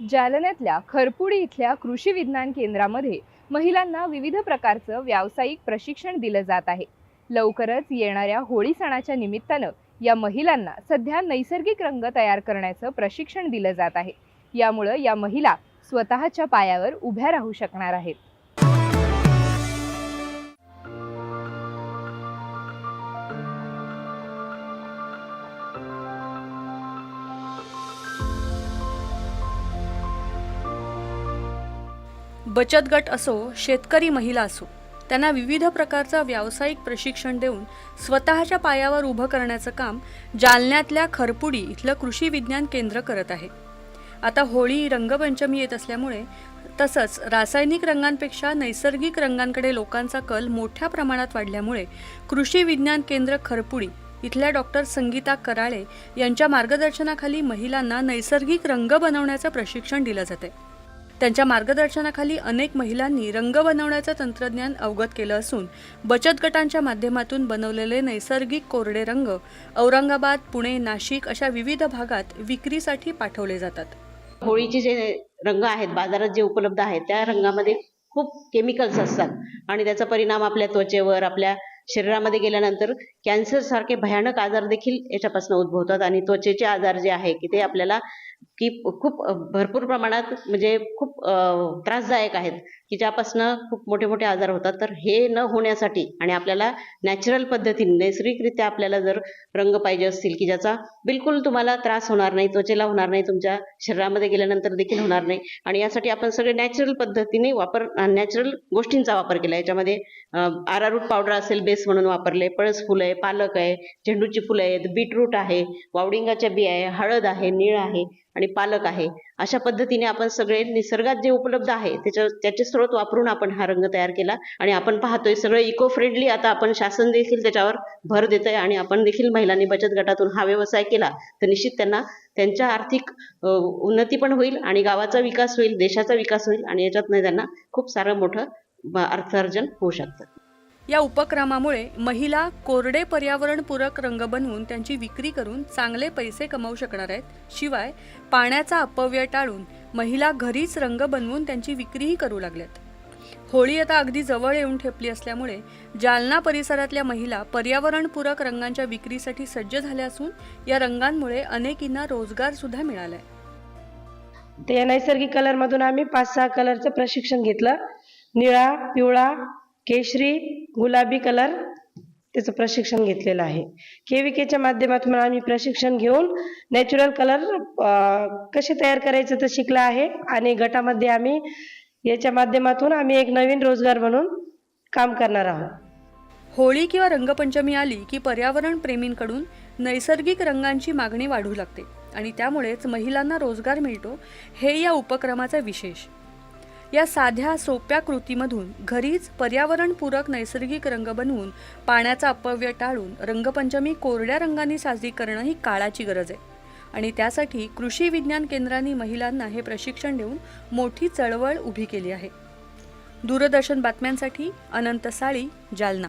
जालन्यातल्या खरपुडी इथल्या कृषी विज्ञान केंद्रामध्ये महिलांना विविध प्रकारचं व्यावसायिक प्रशिक्षण दिलं जात आहे. लवकरच येणाऱ्या होळी सणाच्या निमित्तानं या महिलांना सध्या नैसर्गिक रंग तयार करण्याचं प्रशिक्षण दिलं जात आहे. यामुळं या महिला स्वतःच्या पायावर उभ्या राहू शकणार आहेत. बचत गट असो शेतकरी महिला असो त्यांना विविध प्रकारचा व्यावसायिक प्रशिक्षण देऊन स्वतःच्या पायावर उभं करण्याचं काम जालन्यातल्या खरपुडी इथलं कृषी विज्ञान केंद्र करत आहे. आता होळी रंगपंचमी येत असल्यामुळे तसंच रासायनिक रंगांपेक्षा नैसर्गिक रंगांकडे लोकांचा कल मोठ्या प्रमाणात वाढल्यामुळे कृषी विज्ञान केंद्र खरपुडी इथल्या डॉक्टर संगीता कराळे यांच्या मार्गदर्शनाखाली महिलांना नैसर्गिक रंग बनवण्याचं प्रशिक्षण दिलं जाते त्यांच्या मार्गदर्शनाखाली अनेक महिलांनी रंग बनवण्याचं तंत्रज्ञान अवगत केलं असून बचत गटांच्या माध्यमातून बनवलेले नैसर्गिक कोरडे रंग औरंगाबाद पुणे नाशिक अशा विविध भागात विक्रीसाठी पाठवले जातात. होळीचे जे रंग आहेत बाजारात जे उपलब्ध आहेत त्या रंगामध्ये खूप केमिकल्स असतात. आणि त्याचा परिणाम आपल्या त्वचेवर आपल्या शरीरामध्ये गेल्यानंतर कॅन्सर सारखे भयानक आजार देखील याच्यापासून उद्भवतात. आणि त्वचेचे आजार जे आहे की ते आपल्याला की खूप भरपूर प्रमाणात म्हणजे खूप त्रासदायक आहेत की ज्यापासनं खूप मोठे मोठे आजार होतात. तर हे न होण्यासाठी आणि आपल्याला नॅचरल पद्धतीने नैसर्गिकरित्या आपल्याला जर रंग पाहिजे असतील की ज्याचा बिलकुल तुम्हाला त्रास होणार नाही त्वचेला होणार नाही तुमच्या शरीरामध्ये गेल्यानंतर देखील होणार नाही. आणि यासाठी आपण सगळे नॅचरल पद्धतीने वापर नॅचरल गोष्टींचा वापर केला. याच्यामध्ये आरारूट पावडर असेल बेस म्हणून वापरले पळस फुलं आहे पालक आहे झेंडूची फुलं आहेत बीटरूट आहे वावडिंगाच्या बिया आहे हळद आहे निळ आहे आणि पालक आहे. अशा पद्धतीने आपण सगळे निसर्गात जे उपलब्ध आहे त्याच्या त्याचे स्रोत वापरून आपण हा रंग तयार केला आणि आपण पाहतोय सगळं इको फ्रेंडली आता आपण शासन देखील त्याच्यावर भर देत आहे आणि आपण देखील महिलांनी बचत गटातून हा व्यवसाय केला. तर निश्चित त्यांना त्यांच्या आर्थिक उन्नती पण होईल आणि गावाचा विकास होईल देशाचा विकास होईल आणि याच्यातनं त्यांना खूप सारं मोठं अर्थार्जन होऊ शकतं. या उपक्रमामुळे महिला कोरडे पर्यावरणपूरक रंग बनवून त्यांची विक्री करून चांगले पैसे कमावू शकणार आहेत. शिवाय पाण्याचा अपव्यय टाळून महिला घरीच रंग बनवून त्यांची विक्रीही करू लागल्यात. होळी आता अगदी जवळ येऊन ठेपली असल्यामुळे जालना परिसरातल्या महिला पर्यावरणपूरक रंगांच्या विक्रीसाठी सज्ज झाल्या असून या रंगांमुळे अनेकींना रोजगार सुद्धा मिळालाय. ते नैसर्गिक कलर मधून आम्ही पाच सहा कलरचं प्रशिक्षण घेतलं. निळा पिवळा केशरी गुलाबी कलर त्याचं प्रशिक्षण घेतलेलं आहे. केविकेच्या माध्यमातून आम्ही प्रशिक्षण घेऊन नॅचरल कलर कसे तयार करायचं तर शिकलं आहे आणि गटामध्ये आम्ही याच्या माध्यमातून आम्ही एक नवीन रोजगार म्हणून काम करणार आहोत. होळी किंवा रंगपंचमी आली की पर्यावरण प्रेमींकडून नैसर्गिक रंगांची मागणी वाढू लागते आणि त्यामुळेच महिलांना रोजगार मिळतो हे या उपक्रमाचा विशेष. या साध्या सोप्या कृतीमधून घरीच पर्यावरणपूरक नैसर्गिक रंग बनवून पाण्याचा अपव्यय टाळून रंगपंचमी कोरड्या रंगांनी साजरी करणं ही काळाची गरज आहे. आणि त्यासाठी कृषी विज्ञान केंद्रांनी महिलांना हे प्रशिक्षण देऊन मोठी चळवळ उभी केली आहे. दूरदर्शन बातम्यांसाठी अनंत साळी जालना.